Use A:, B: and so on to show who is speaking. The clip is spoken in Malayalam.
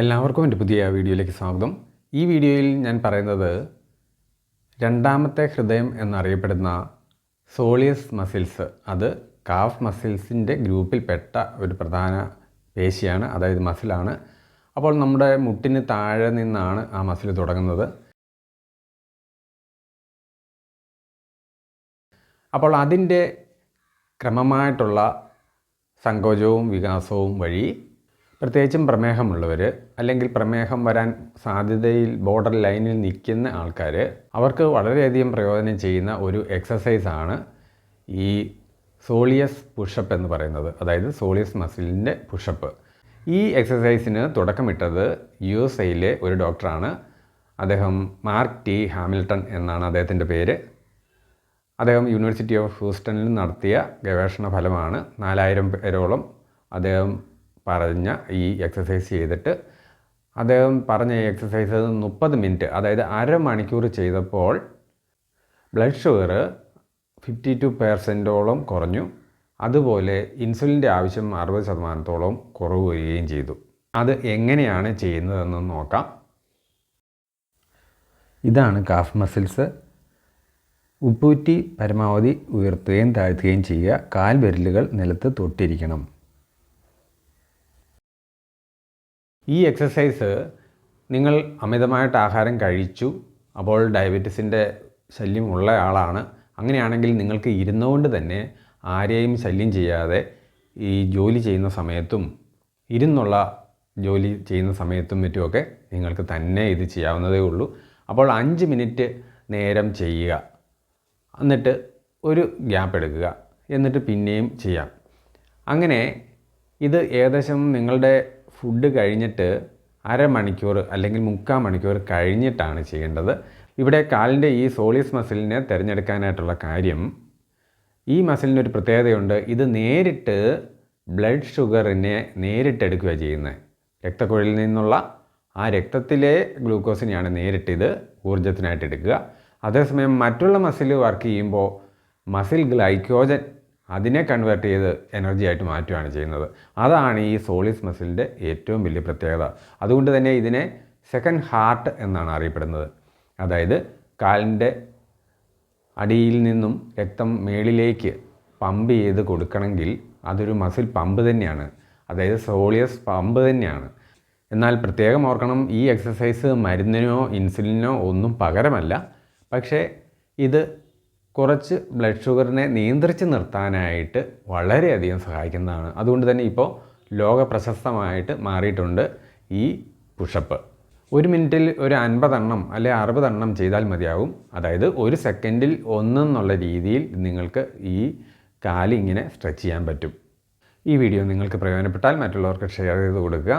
A: എല്ലാവർക്കും എന്റെ പുതിയ വീഡിയോയിലേക്ക് സ്വാഗതം. ഈ വീഡിയോയിൽ ഞാൻ പറയുന്നത് രണ്ടാമത്തെ ഹൃദയം എന്നറിയപ്പെടുന്ന സോളിയസ് മസിൽസ് അത് കാഫ് മസിൽസിന്റെ ഗ്രൂപ്പിൽപ്പെട്ട ഒരു പ്രധാന പേശിയാണ് അതായത് മസിലാണ്. അപ്പോൾ നമ്മുടെ മുട്ടിന് താഴെ നിന്നാണ് ആ മസിൽ തുടങ്ങുന്നത്. അപ്പോൾ അതിന്റെ ക്രമമായിട്ടുള്ള സങ്കോചവും വികാസവും വഴി പ്രത്യേകിച്ചും പ്രമേഹമുള്ളവർ അല്ലെങ്കിൽ പ്രമേഹം വരാൻ സാധ്യതയിൽ ബോർഡർ ലൈനിൽ നിൽക്കുന്ന ആൾക്കാർ അവർക്ക് വളരെയധികം പ്രയോജനം ചെയ്യുന്ന ഒരു എക്സസൈസാണ് ഈ സോളിയസ് പുഷപ്പ് എന്ന് പറയുന്നത്. അതായത് സോളിയസ് മസിലിന്റെ പുഷപ്പ് ഈ എക്സസൈസിന് തുടക്കമിട്ടത് യു എസ് എയിലെ ഒരു ഡോക്ടറാണ് അദ്ദേഹം മാർക്ക് ടി ഹാമിൽട്ടൺ എന്നാണ് അദ്ദേഹത്തിന്റെ പേര്. അദ്ദേഹം യൂണിവേഴ്സിറ്റി ഓഫ് ഹൂസ്റ്റണിൽ നടത്തിയ ഗവേഷണ ഫലമാണ് നാലായിരം പേരോളം അദ്ദേഹം പറഞ്ഞ ഈ എക്സസൈസ് ചെയ്തിട്ട് അദ്ദേഹം പറഞ്ഞ ഈ എക്സസൈസ് മുപ്പത് മിനിറ്റ് അതായത് അരമണിക്കൂർ ചെയ്തപ്പോൾ ബ്ലഡ് ഷുഗർ ഫിഫ്റ്റി ടു പേഴ്സന്റോളം കുറഞ്ഞു. അതുപോലെ ഇൻസുലിന്റെ ആവശ്യം അറുപത് ശതമാനത്തോളം കുറവ് വരികയും ചെയ്തു. അത് എങ്ങനെയാണ് ചെയ്യുന്നതെന്ന് നോക്കാം. ഇതാണ് കാഫ് മസിൽസ് ഉപ്പൂറ്റി പരമാവധി ഉയർത്തുകയും താഴ്ത്തുകയും ചെയ്യുക. കാൽ വിരലുകൾ നിലത്ത് തൊട്ടിരിക്കണം. ഈ എക്സസൈസ് നിങ്ങൾ അമിതമായിട്ട് ആഹാരം കഴിച്ചു അപ്പോൾ ഡയബറ്റീസിന്റെ ശല്യം ഉള്ള ആളാണ്. അങ്ങനെയാണെങ്കിൽ നിങ്ങൾക്ക് ഇരുന്നുകൊണ്ട് തന്നെ ആരെയും ശല്യം ചെയ്യാതെ ഈ ജോലി ചെയ്യുന്ന സമയത്തും ഇരുന്നുള്ള ജോലി ചെയ്യുന്ന സമയത്തും മറ്റുമൊക്കെ നിങ്ങൾക്ക് തന്നെ ഇത് ചെയ്യാവുന്നതേ ഉള്ളൂ. അപ്പോൾ അഞ്ച് മിനിറ്റ് നേരം ചെയ്യുക. എന്നിട്ട് ഒരു ഗ്യാപ്പ് എടുക്കുക. എന്നിട്ട് പിന്നെയും ചെയ്യാം. അങ്ങനെ ഇത് ഏകദേശം നിങ്ങളുടെ ഫുഡ് കഴിഞ്ഞിട്ട് അരമണിക്കൂർ അല്ലെങ്കിൽ മുക്കാൽ മണിക്കൂർ കഴിഞ്ഞിട്ടാണ് ചെയ്യേണ്ടത്. ഇവിടെ കാലിന്റെ ഈ സോളിയസ് മസിലിനെ തിരഞ്ഞെടുക്കാനായിട്ടുള്ള കാര്യം ഈ മസിലിനൊരു പ്രത്യേകതയുണ്ട്. ഇത് നേരിട്ട് ബ്ലഡ് ഷുഗറിനെ നേരിട്ടെടുക്കുക ചെയ്യുന്നത് രക്തക്കുഴലിൽ നിന്നുള്ള ആ രക്തത്തിലെ ഗ്ലൂക്കോസിനെയാണ് നേരിട്ട് ഇത് ഊർജത്തിനായിട്ട് എടുക്കുക. അതേസമയം മറ്റുള്ള മസിൽ വർക്ക് ചെയ്യുമ്പോൾ മസിൽ ഗ്ലൈക്കോജൻ അതിനെ കൺവേർട്ട് ചെയ്ത് എനർജി ആയിട്ട് മാറ്റുകയാണ് ചെയ്യുന്നത്. അതാണ് ഈ സോളിസ് മസിലിന്റെ ഏറ്റവും വലിയ പ്രത്യേകത. അതുകൊണ്ട് തന്നെ ഇതിനെ സെക്കൻഡ് ഹാർട്ട് എന്നാണ് അറിയപ്പെടുന്നത്. അതായത് കാലിന്റെ അടിയിൽ നിന്നും രക്തം മേളിലേക്ക് പമ്പ് ചെയ്ത് കൊടുക്കണമെങ്കിൽ അതൊരു മസിൽ പമ്പ് തന്നെയാണ്. അതായത് സോളിയസ് പമ്പ് തന്നെയാണ്. എന്നാൽ പ്രത്യേകം ഓർക്കണം ഈ എക്സസൈസ് മരുന്നിനോ ഇൻസുലിനോ ഒന്നും പകരമല്ല. പക്ഷേ ഇത് കുറച്ച് ബ്ലഡ് ഷുഗറിനെ നിയന്ത്രിച്ച് നിർത്താനായിട്ട് വളരെയധികം സഹായിക്കുന്നതാണ്. അതുകൊണ്ട് തന്നെ ഇപ്പോൾ ലോക പ്രശസ്തമായിട്ട് മാറിയിട്ടുണ്ട് ഈ പുഷപ്പ്. ഒരു മിനിറ്റിൽ ഒരു അൻപതെണ്ണം അല്ലെ അറുപതെണ്ണം ചെയ്താൽ മതിയാകും അതായത് ഒരു സെക്കൻഡിൽ ഒന്നെന്നുള്ള രീതിയിൽ നിങ്ങൾക്ക് ഈ കാലിങ്ങനെ സ്ട്രെച്ച് ചെയ്യാൻ പറ്റും. ഈ വീഡിയോ നിങ്ങൾക്ക് പ്രയോജനപ്പെട്ടാൽ മറ്റുള്ളവർക്ക് ഷെയർ ചെയ്ത് കൊടുക്കുക.